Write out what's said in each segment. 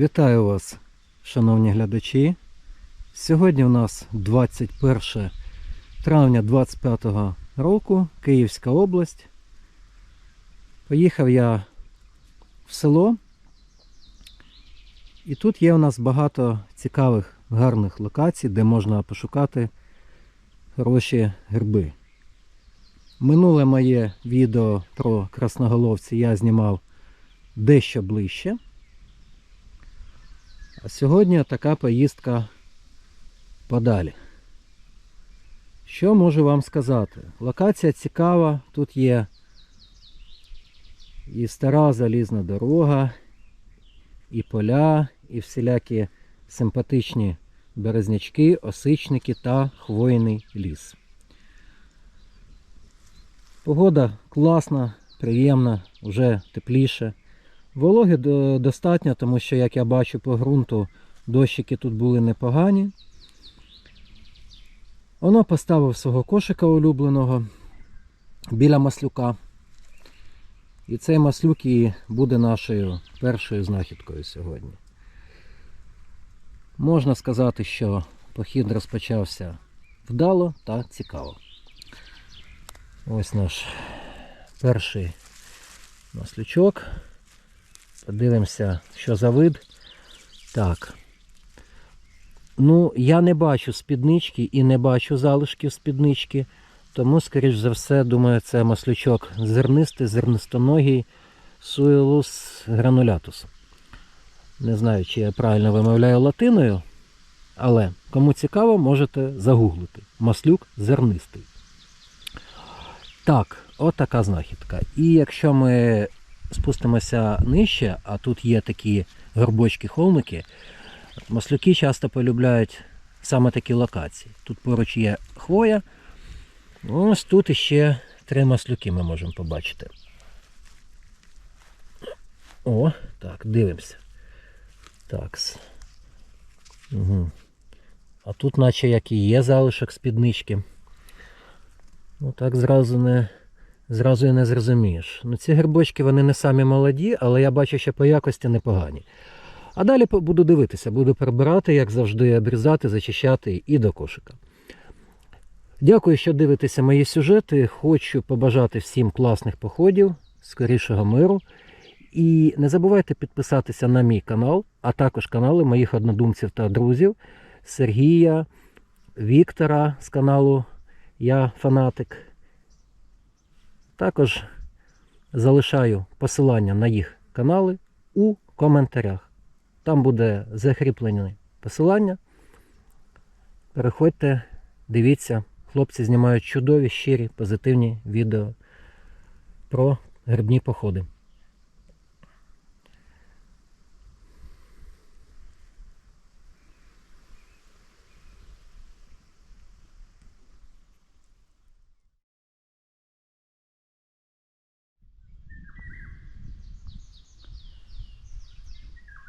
Вітаю вас, шановні глядачі. Сьогодні у нас 21 травня 25 року, Київська область. Поїхав я в село. І тут є у нас багато цікавих, гарних локацій, де можна пошукати хороші гриби. Минуле моє відео про красноголовці я знімав дещо ближче. А сьогодні така поїздка подалі. Що можу вам сказати? Локація цікава, тут є і стара залізна дорога, і поля, і всілякі симпатичні березнячки, осичники та хвойний ліс. Погода класна, приємна, вже тепліше. Вологи достатньо, тому що, як я бачу по ґрунту, дощики тут були непогані. Воно поставив свого кошика улюбленого біля маслюка. І цей маслюк і буде нашою першою знахідкою сьогодні. Можна сказати, що похід розпочався вдало та цікаво. Ось наш перший маслючок. Подивимося, що за вид. Так. Ну, я не бачу спіднички і не бачу залишків спіднички. Тому, скоріш за все, думаю, це маслючок зернистий, зернистоногий суелус гранулятус. Не знаю, чи я правильно вимовляю латиною, але кому цікаво, можете загуглити. Маслюк зернистий. Так, от така знахідка. І якщо ми спустимося нижче, а тут є такі горбочки-холмики, маслюки часто полюбляють саме такі локації. Тут поруч є хвоя. Ось тут іще три маслюки ми можемо побачити. О, так, дивимося. Так. Угу. А тут наче як і є залишок спіднички. Ну так зразу не, зразу і не зрозумієш. Ну ці грибочки вони не самі молоді, але я бачу, що по якості непогані. А далі буду дивитися, буду прибирати, як завжди, обрізати, зачищати і до кошика. Дякую, що дивитеся мої сюжети. Хочу побажати всім класних походів, скорішого миру. І не забувайте підписатися на мій канал, а також канали моїх однодумців та друзів Сергія, Віктора з каналу Я Фанатик. Також залишаю посилання на їх канали у коментарях. Там буде закріплене посилання. Переходьте, дивіться. Хлопці знімають чудові, щирі, позитивні відео про грибні походи.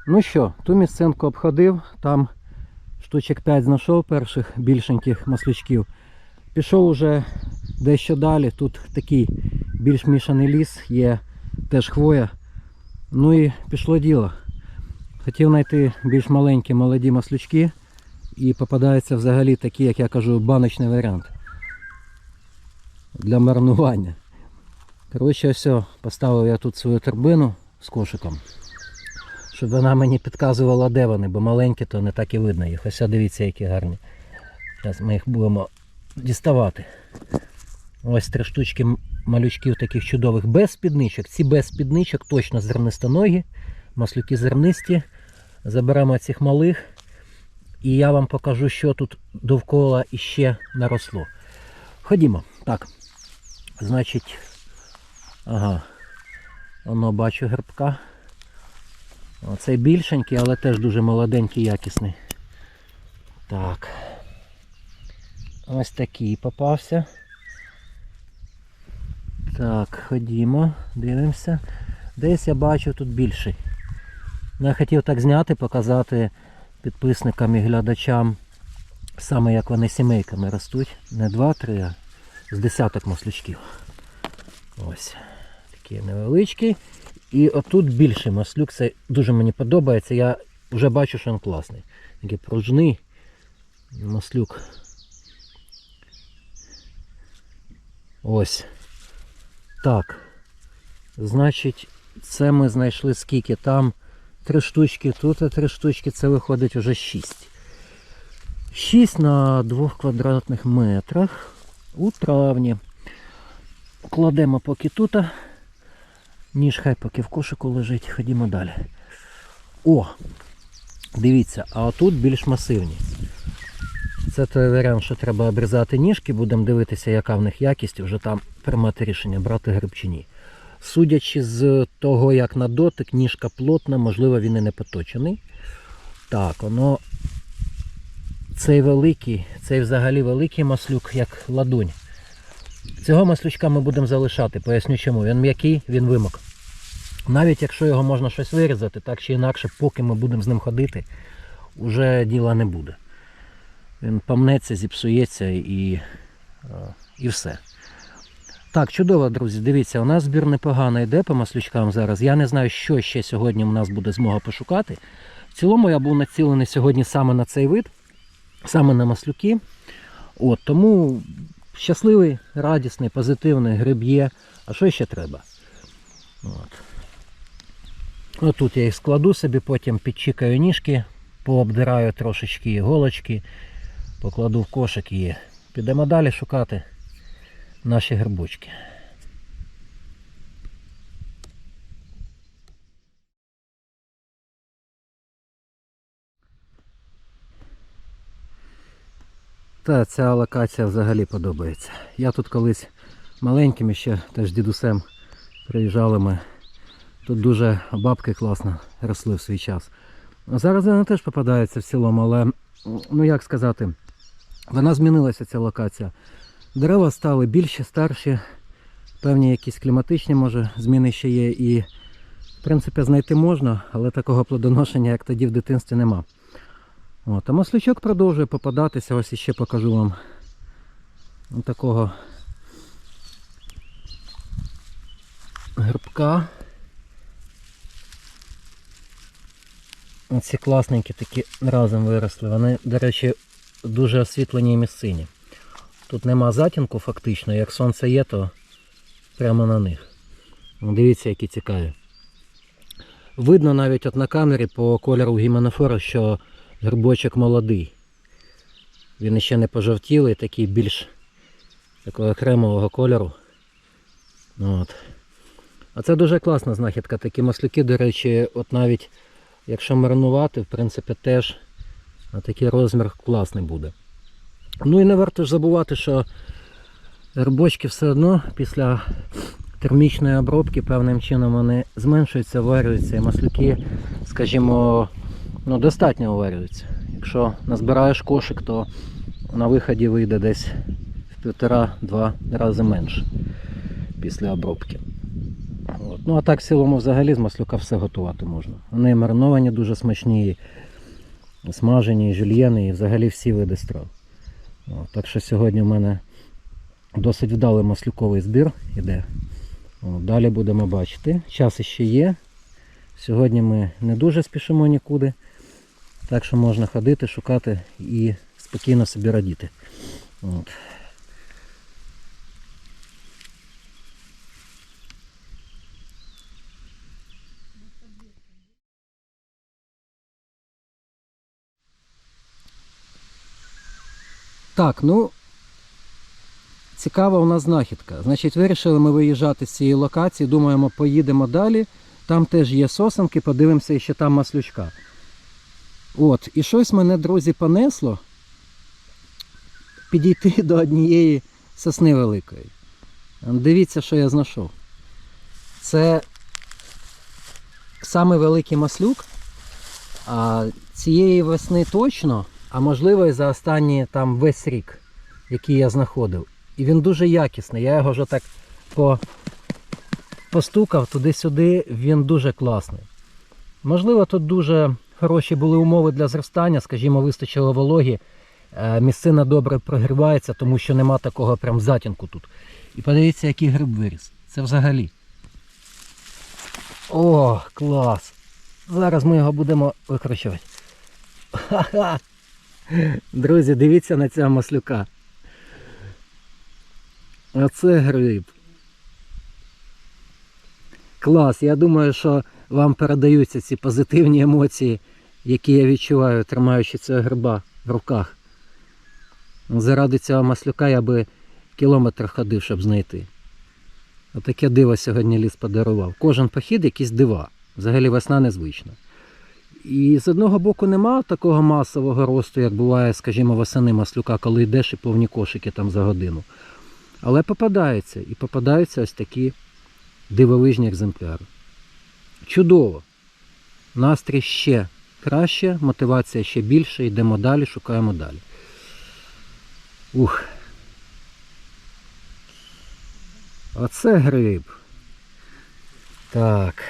Ну що, ту місцинку обходив, там штучок 5 знайшов перших більшеньких маслючків. Пішов уже дещо далі. Тут такий більш мішаний ліс, є теж хвоя. Ну і пішло діло. Хотів знайти більш маленькі молоді маслючки і попадається взагалі такий, як я кажу, баночний варіант для марнування. Коротше, все, поставив я тут свою торбину з кошиком, щоб вона мені підказувала, де вони, бо маленькі, то не так і видно їх. Ось дивіться, які гарні. Зараз ми їх будемо діставати. Ось три штучки малючків таких чудових без спідничок. Ці без спідничок точно зернистоногі, маслюки зернисті. Заберемо цих малих. І я вам покажу, що тут довкола іще наросло. Ходімо. Так. Значить, ага. Воно бачу грибка. Оцей більшенький, але теж дуже молоденький, якісний. Так. Ось такий попався. Так, ходімо, дивимося. Десь я бачу тут більший. Ну, Я хотів так зняти, показати підписникам і глядачам, саме як вони сімейками ростуть. Не два-три, а з десяток маслючків. Ось. Такий невеличкий. І отут більший маслюк. Це дуже мені подобається. Я вже бачу, що він класний. Такий пружний маслюк. Ось. Так. Значить, це ми знайшли скільки там. Три штучки, тут три штучки, це виходить уже 6. 6 на 2 квадратних метрах у травні. Кладемо поки тут. Ніж хай поки в кошику лежить. Ходімо далі. О! Дивіться, а отут більш масивні. Це той варіант, що треба обрізати ніжки, будемо дивитися, яка в них якість, вже там приймати рішення, брати гриб чи ні. Судячи з того, як на дотик, ніжка плотна, можливо, він і не поточений. Так, воно цей великий, цей взагалі великий маслюк, як ладонь. Цього маслючка ми будемо залишати, поясню чому. Він м'який, він вимок. Навіть якщо його можна щось вирізати, так чи інакше, поки ми будемо з ним ходити, уже діла не буде. Він помнеться, зіпсується і, е, і все. Так, чудово, друзі. Дивіться, у нас збір непогано йде по маслючкам зараз. Я не знаю, що ще сьогодні у нас буде змога пошукати. В цілому я був націлений сьогодні саме на цей вид, саме на маслюки. От, тому щасливий, радісний, позитивний гриб є. А що ще треба? От. Отут я їх складу собі, потім підчікаю ніжки, пообдираю трошечки іголочки, покладу в кошик і підемо далі шукати наші грибочки. Та ця локація взагалі подобається. Я тут колись маленьким ще теж дідусем приїжджали ми. Тут дуже бабки класно росли в свій час. Зараз вони теж попадаються в цілому, але ну як сказати, вона змінилася ця локація. Дерева стали більші, старші, певні якісь кліматичні, може, зміни ще є. І, в принципі, знайти можна, але такого плодоношення, як тоді в дитинстві, нема. От, а маслючок продовжує попадатися. Ось іще покажу вам такого грибка. Ці класненькі такі разом виросли. Вони, до речі, дуже освітлені місцині. Тут нема затінку фактично, як сонце є, то прямо на них. Дивіться, які цікаві. Видно навіть от на камері по кольору гіменофора, що грибочок молодий. Він ще не пожовтілий, такий більш такого кремового кольору. От. А це дуже класна знахідка. Такі маслюки, до речі, от навіть якщо маринувати, в принципі, теж на такий розмір класний буде. Ну і не варто ж забувати, що грибочки все одно після термічної обробки певним чином вони зменшуються, варюються, і маслюки, скажімо, ну, достатньо варюються. Якщо назбираєш кошик, то на виході вийде десь в півтора-два рази менше після обробки. От. Ну а так в цілому взагалі з маслюка все готувати можна. Вони мариновані дуже смачні, і смажені, і жульєни, і взагалі всі види страв. От. Так що сьогодні в мене досить вдалий маслюковий збір іде. От. Далі будемо бачити. Час іще є. Сьогодні ми не дуже спішимо нікуди. Так що можна ходити, шукати і спокійно собі радіти. От. Так, ну цікава у нас знахідка. Значить, вирішили ми виїжджати з цієї локації, думаємо, поїдемо далі. Там теж є сосенки, подивимося і ще там маслючка. От, і щось мене, друзі, понесло підійти до однієї сосни великої. Дивіться, що я знайшов. Це саме великий маслюк. А цієї весни точно, а можливо і за останній там весь рік, який я знаходив. І він дуже якісний. Я його вже так по... постукав туди-сюди, він дуже класний. Можливо, тут дуже хороші були умови для зростання, скажімо, вистачило вологі. Е, Місцина добре прогрівається, тому що нема такого прям затінку тут. І подивіться, який гриб виріс. Це взагалі. О, клас! Зараз ми його будемо викручувати. Ха-ха! Друзі, дивіться на цього маслюка. Оце гриб. Клас. Я думаю, що вам передаються ці позитивні емоції, які я відчуваю, тримаючи цього гриба в руках. Заради цього маслюка я би кілометр ходив, щоб знайти. Отаке диво сьогодні ліс подарував. Кожен похід якісь дива. Взагалі весна незвична. І з одного боку нема такого масового росту, як буває, скажімо, восени маслюка, коли йдеш і повні кошики там за годину. Але попадаються. І попадаються ось такі дивовижні екземпляри. Чудово! Настрій ще краще, мотивація ще більше, йдемо далі, шукаємо далі. Ух. Оце гриб. Так.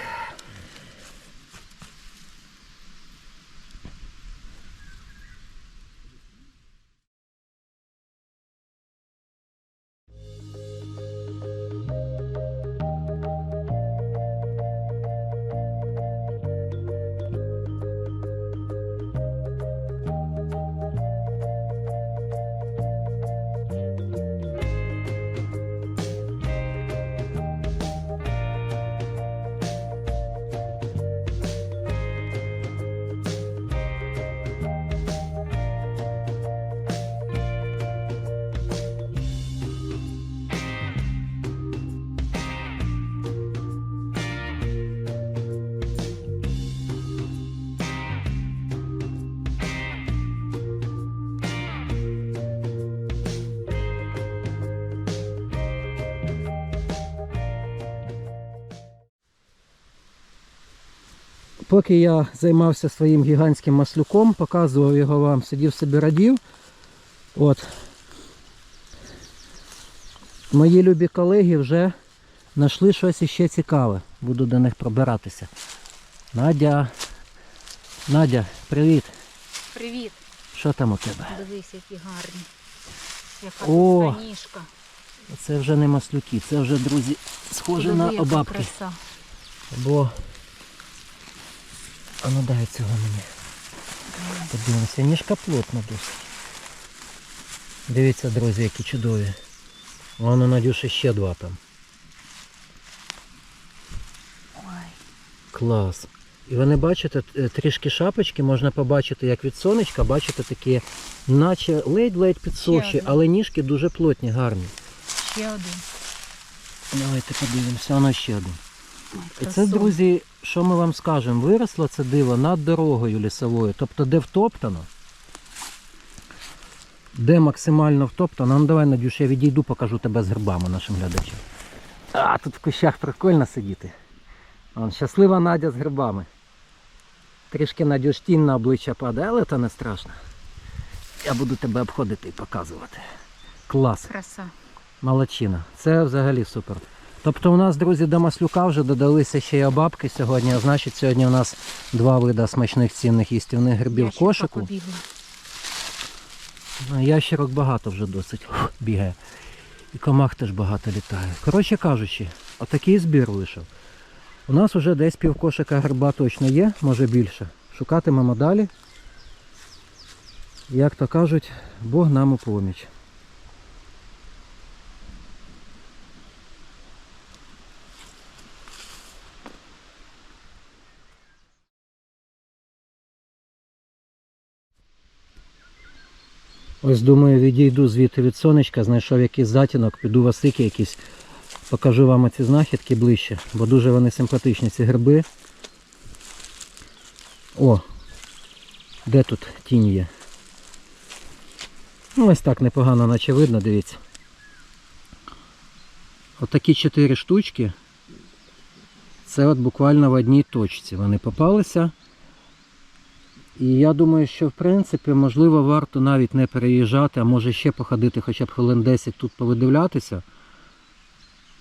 Поки я займався своїм гігантським маслюком, показував його вам, сидів собі радів. От. Мої любі колеги вже знайшли щось іще цікаве. Буду до них пробиратися. Надя. Надя, привіт. Привіт, Що там у тебе? дивись, які гарні. Яка О! ніжка. Це вже не маслюки, це вже, друзі, схоже на обабки. краса. Бо. А ну дай цього мені. Подивимося, ніжка плотна досить. Дивіться, друзі, які чудові. Воно Надюші ще два там. Ой, Клас. І вони бачите, е, трішки шапочки можна побачити, як від сонечка, бачите такі, наче ледь-ледь підсохші, але ніжки дуже плотні, гарні. ще один. Давайте подивимося, воно ще один. І це, друзі, що ми вам скажемо, виросло це диво над дорогою лісовою, тобто де втоптано, де максимально втоптано. Ну давай, Надюш, я відійду, покажу тебе з грибами нашим глядачам. А, тут в кущах прикольно сидіти. Вон, щаслива Надя з грибами. Трішки Надюш тінь на обличчя падає, але це не страшно. Я буду тебе обходити і показувати. Клас. Краса. Молодчина. Це взагалі супер. Тобто у нас, друзі, до маслюка вже додалися ще й обабки сьогодні, а значить сьогодні у нас два вида смачних цінних їстівних грибів Ящерка кошику. побігла. Ящерок багато вже досить Ух, бігає. І комах теж багато літає. Коротше кажучи, отакий збір вийшов. У нас вже десь півкошика гриба точно є, може більше. Шукатимемо далі. Як то кажуть, Бог нам у поміч. Ось думаю, відійду звідти від сонечка, знайшов якийсь затінок, піду васики якісь, покажу вам ці знахідки ближче, бо дуже вони симпатичні, ці гриби. О, де тут тінь є? Ну, ось так непогано наче видно, дивіться. Отакі чотири штучки. Це от буквально в одній точці вони попалися. І я думаю, що в принципі можливо варто навіть не переїжджати, а може ще походити хоча б хвилин 10 тут повидивлятися.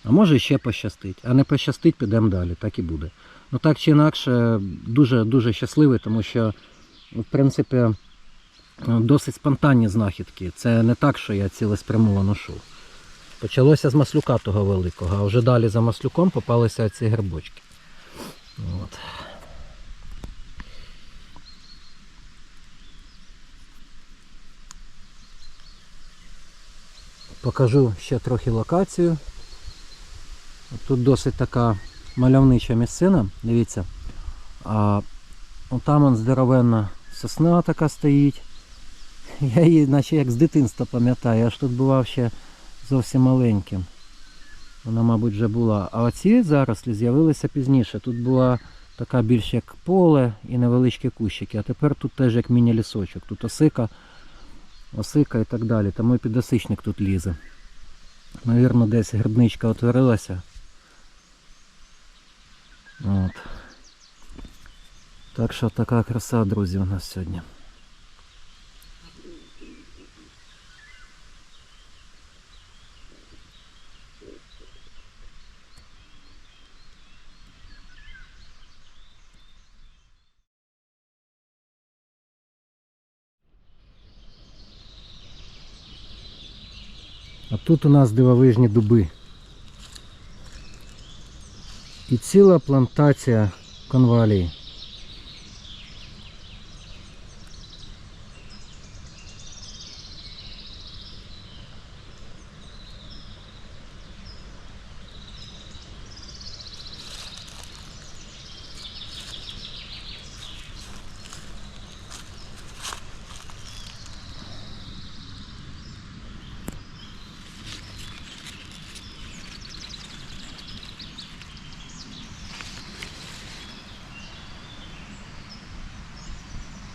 А може ще пощастить. А не пощастить, підемо далі, так і буде. Ну так чи інакше, дуже-дуже щасливий, тому що, в принципі, досить спонтанні знахідки. Це не так, що я цілеспрямовано ношу. Почалося з маслюка того великого, а вже далі за маслюком попалися ці грибочки. От. Покажу ще трохи локацію. Тут досить така мальовнича місцина, дивіться. А там он здоровенна сосна така стоїть. Я її наче як з дитинства пам'ятаю, я ж тут бував ще зовсім маленьким. Вона, мабуть, вже була. А оці зарослі з'явилися пізніше. Тут була така більш як поле і невеличкі кущики, а тепер тут теж як міні-лісочок. Тут осика, осика і так далі. Тому і підосичник тут лізе. Навірно, десь грибничка отворилася. От. Так що така краса, друзі, у нас сьогодні. Тут у нас дивовижні дуби. І ціла плантація конвалії.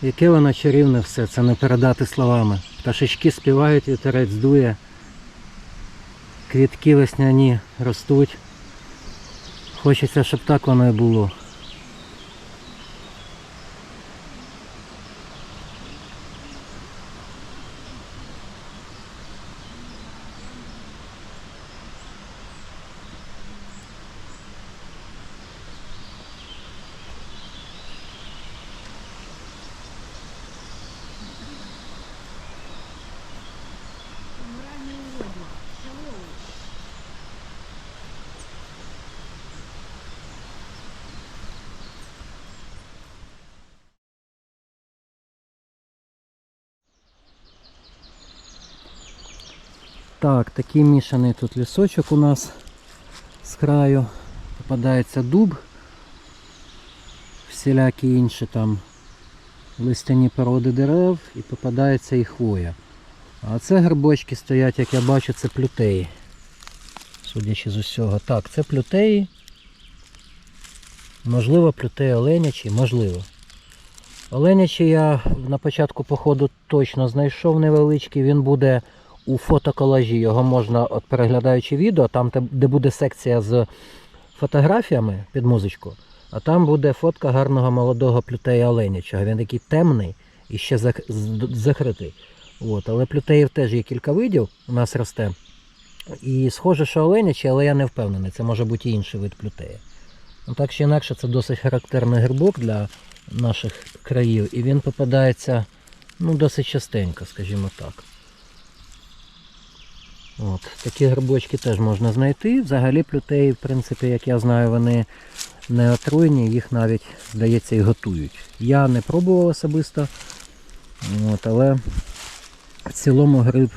Яке воно чарівне все, це не передати словами. Пташечки співають, вітерець дує, квітки весняні ростуть. Хочеться, щоб так воно і було. Так, такий мішаний тут лісочок у нас з краю. Попадається дуб, всілякі інші там листяні породи дерев і попадається і хвоя. А це грибочки стоять, як я бачу, це плютеї. Судячи з усього. Так, це плютеї. Можливо, плютеї оленячі, можливо. Оленячі я на початку походу точно знайшов невеличкий, він буде у фотоколажі. Його можна, от переглядаючи відео, там де- де буде секція з фотографіями під музичку, а там буде фотка гарного молодого плютея оленячого. Він такий темний і ще закритий. От, але плютеїв теж є кілька видів, у нас росте. І схоже, що оленячий, але я не впевнений, це може бути інший вид плютея. Ну, так чи інакше, це досить характерний грибок для наших країв, і він попадається ну, досить частенько, скажімо так. От, такі грибочки теж можна знайти. Взагалі плютеї, в принципі, як я знаю, вони не отруйні, їх навіть, здається, і готують. Я не пробував особисто, от, але в цілому гриб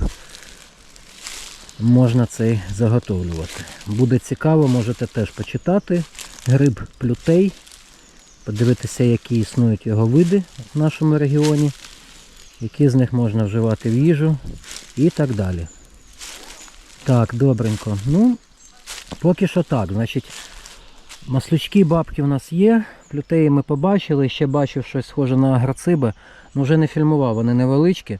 можна цей заготовлювати. Буде цікаво, можете теж почитати. Гриб плютей, подивитися, які існують його види в нашому регіоні, які з них можна вживати в їжу і так далі. Так, добренько. Ну, поки що так. Значить, маслючки бабки у нас є. Плютеї ми побачили. Ще бачив щось схоже на агроциби. Ну вже не фільмував, вони невеличкі.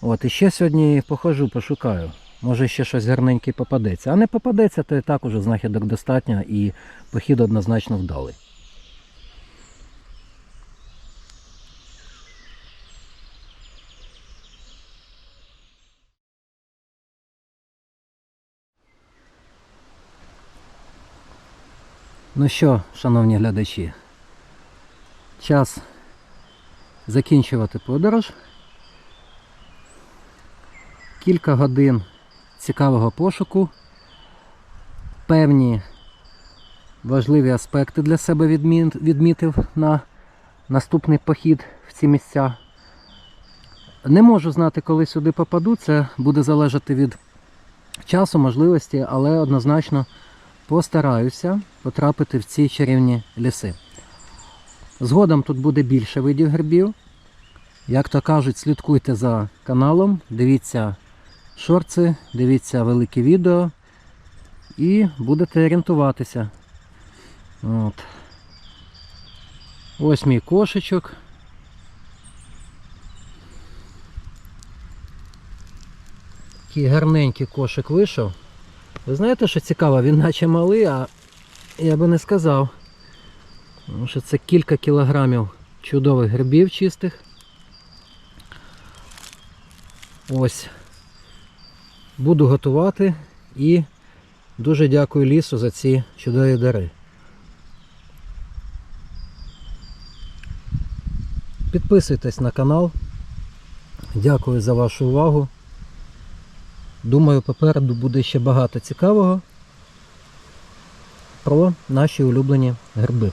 От, і ще сьогодні похожу, пошукаю. Може ще щось гарненьке попадеться. А не попадеться, то і так уже знахідок достатньо і похід однозначно вдалий. Ну що, шановні глядачі, час закінчувати подорож. Кілька годин цікавого пошуку, певні важливі аспекти для себе відмітив на наступний похід в ці місця. Не можу знати, коли сюди попаду, це буде залежати від часу, можливості, але однозначно постараюся потрапити в ці чарівні ліси. Згодом тут буде більше видів грибів. Як то кажуть, слідкуйте за каналом, дивіться шорти, дивіться великі відео і будете орієнтуватися. От. Ось мій кошечок. Такий гарненький кошик вийшов. Ви знаєте, що цікаво, він наче малий, а я би не сказав. Тому що це кілька кілограмів чудових грибів чистих. Ось. Буду готувати і дуже дякую лісу за ці чудові дари. Підписуйтесь на канал. Дякую за вашу увагу. Думаю, попереду буде ще багато цікавого про наші улюблені гриби.